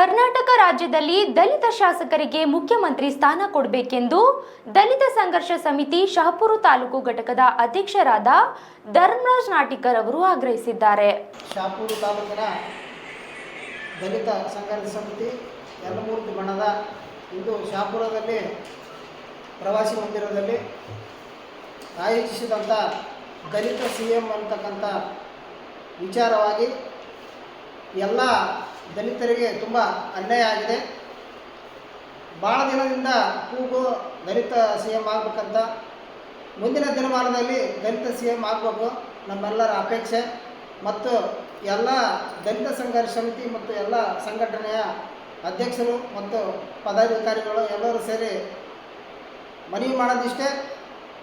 ಕರ್ನಾಟಕ ರಾಜ್ಯದಲ್ಲಿ ದಲಿತ ಶಾಸಕರಿಗೆ ಮುಖ್ಯಮಂತ್ರಿ ಸ್ಥಾನ ಕೊಡಬೇಕೆಂದು ದಲಿತ ಸಂಘರ್ಷ ಸಮಿತಿ ಶಹಪುರು ತಾಲೂಕು ಘಟಕದ ಅಧ್ಯಕ್ಷರಾದ ಧರ್ಮರಾಜ್ ನಾಟಿಕರ್ ಅವರು ಆಗ್ರಹಿಸಿದ್ದಾರೆ. ಶಹಪುರು ತಾಲೂಕಿನ ದಲಿತ ಸಂಘರ್ಷ ಸಮಿತಿ ಎರಡು ಬಣದ ಇಂದು ಶಹಪುರದಲ್ಲಿ ಪ್ರವಾಸಿ ಮಂದಿರದಲ್ಲಿ ಆಯೋಜಿಸಿದಂಥ ದಲಿತ ಸಿ ಎಂ ಅಂತಕ್ಕಂಥ ವಿಚಾರವಾಗಿ ಎಲ್ಲ ದಲಿತರಿಗೆ ತುಂಬ ಅನ್ಯಾಯ ಆಗಿದೆ. ಭಾಳ ದಿನದಿಂದ ಕೂಗು ದಲಿತ ಸಿ ಎಂ ಆಗಬೇಕಂತ ಮುಂದಿನ ದಿನಮಾನದಲ್ಲಿ ದಲಿತ ಸಿ ಎಂ ಆಗಬೇಕು ನಮ್ಮೆಲ್ಲರ ಅಪೇಕ್ಷೆ. ಮತ್ತು ಎಲ್ಲ ದಲಿತ ಸಂಘರ್ಷ ಸಮಿತಿ ಮತ್ತು ಎಲ್ಲ ಸಂಘಟನೆಯ ಅಧ್ಯಕ್ಷರು ಮತ್ತು ಪದಾಧಿಕಾರಿಗಳು ಎಲ್ಲರೂ ಸೇರಿ ಮನವಿ ಮಾಡೋದಿಷ್ಟೇ.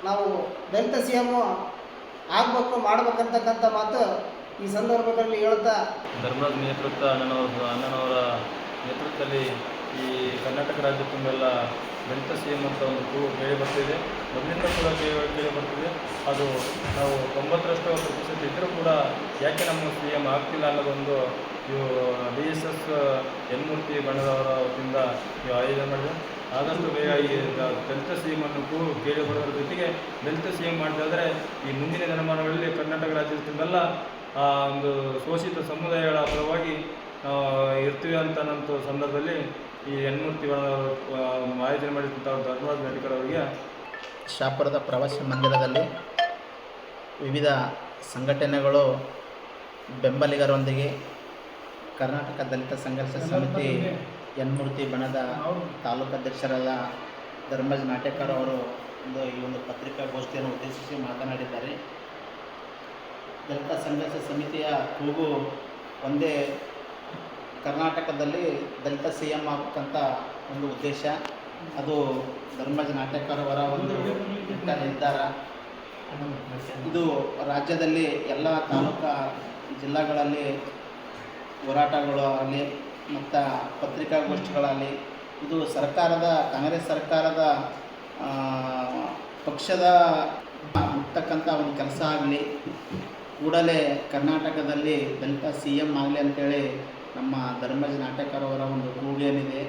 ನಾವು ದಲಿತ ಸಿ ಎಮ್ಮು ಆಗಬೇಕು, ಮಾಡಬೇಕಂತಕ್ಕಂಥ ಮಾತು ಈ ಸಂದರ್ಭದಲ್ಲಿ ಹೇಳ್ತಾ ಧರ್ಮರಾಜ್ ನೇತೃತ್ವ ಅಣ್ಣನವರ ಅಣ್ಣನವರ ನೇತೃತ್ವದಲ್ಲಿ ಈ ಕರ್ನಾಟಕ ರಾಜ್ಯ ತುಂಬೆಲ್ಲ ದಲಿತ ಸಿ ಎಂ ಅಂತ ಒಂದು ಕೂಗು ಕೇಳಿ ಬರ್ತಿದೆ. ಮೊದಲಿಂದ ಕೂಡ ಕೇಳಿ ಕೇಳಿ ಬರ್ತಿದೆ. ಅದು ನಾವು ತೊಂಬತ್ತರಷ್ಟು ಪ್ರತಿಶತ ಇದ್ದರೂ ಕೂಡ ಯಾಕೆ ನಮ್ಮ ಸಿ ಎಂ ಆಗ್ತಿಲ್ಲ ಅನ್ನೋದೊಂದು ಇವು ಡಿ ಎಸ್ ಎಸ್ ಎನ್ಮೂರ್ತಿ ಬಣ್ಣದವರ ವತಿಯಿಂದ ಆಯೋಜನೆ ಮಾಡಿದೆ. ಆದಷ್ಟು ಬೇಗ ಈ ದಲಿತ ಸಿ ಎಂ ಅನ್ನು ಕೂಗು ಕೇಳಿ ಬರೋದ್ರ ಜೊತೆಗೆ ದಲಿತ ಸಿ ಎಂ ಮಾಡಿದಾದರೆ ಈ ಮುಂದಿನ ದಿನಮಾನಗಳಲ್ಲಿ ಕರ್ನಾಟಕ ರಾಜ್ಯದ ತುಂಬೆಲ್ಲ ಆ, ಒಂದು ಶೋಷಿತ ಸಮುದಾಯಗಳ ಪರವಾಗಿ ಇರ್ತೀವಿ ಅಂತ ಸಂದರ್ಭದಲ್ಲಿ ಈ ಹೆಣ್ಮೂರ್ತಿ ಆಯೋಜನೆ ಮಾಡಿದಂಥ ಧರ್ಮರಾಜ್ ನಟಿಕರ್ ಅವರಿಗೆ ಶಾಪುರದ ಪ್ರವಾಸಿ ಮಂದಿರದಲ್ಲಿ ವಿವಿಧ ಸಂಘಟನೆಗಳು, ಬೆಂಬಲಿಗರೊಂದಿಗೆ ಕರ್ನಾಟಕ ದಲಿತ ಸಂಘರ್ಷ ಸಮಿತಿ, ಎನ್ಮೂರ್ತಿ ಬಣದ ತಾಲೂಕು ಅಧ್ಯಕ್ಷರಾದ ಧರ್ಮಜ್ ನಾಟೇಕರ್ ಅವರು ಒಂದು ಈ ಒಂದು ಪತ್ರಿಕಾಗೋಷ್ಠಿಯನ್ನು ಉದ್ದೇಶಿಸಿ ಮಾತನಾಡಿದ್ದಾರೆ. ದಲಿತ ಸಂಘರ್ಷ ಸಮಿತಿಯ ಕೂಗು ಒಂದೇ ಕರ್ನಾಟಕದಲ್ಲಿ ದಲಿತ ಸಿ ಎಂ ಆಗ್ತಕ್ಕಂಥ ಒಂದು ಉದ್ದೇಶ. ಅದು ಧರ್ಮಜ ನಾಟ್ಯಕಾರವರ ಒಂದು ನಿರ್ಧಾರ. ಇದು ರಾಜ್ಯದಲ್ಲಿ ಎಲ್ಲ ತಾಲೂಕಾ ಜಿಲ್ಲೆಗಳಲ್ಲಿ ಹೋರಾಟಗಳು ಆಗಲಿ, ಮತ್ತು ಪತ್ರಿಕಾಗೋಷ್ಠಿಗಳಾಗಲಿ, ಇದು ಸರ್ಕಾರದ, ಕಾಂಗ್ರೆಸ್ ಸರ್ಕಾರದ ಪಕ್ಷದ ಮುಟ್ಟಕ್ಕಂಥ ಒಂದು ಕೆಲಸ ಆಗಲಿ. ಕೂಡಲೇ ಕರ್ನಾಟಕದಲ್ಲಿ ದಲಿತ ಸಿ ಎಂ ಆಗಲಿ ಅಂತೇಳಿ ನಮ್ಮ ಧರ್ಮಜ್ ನಾಟಕ ಅವರ ಒಂದು ಕೂಗೇನಿದೆ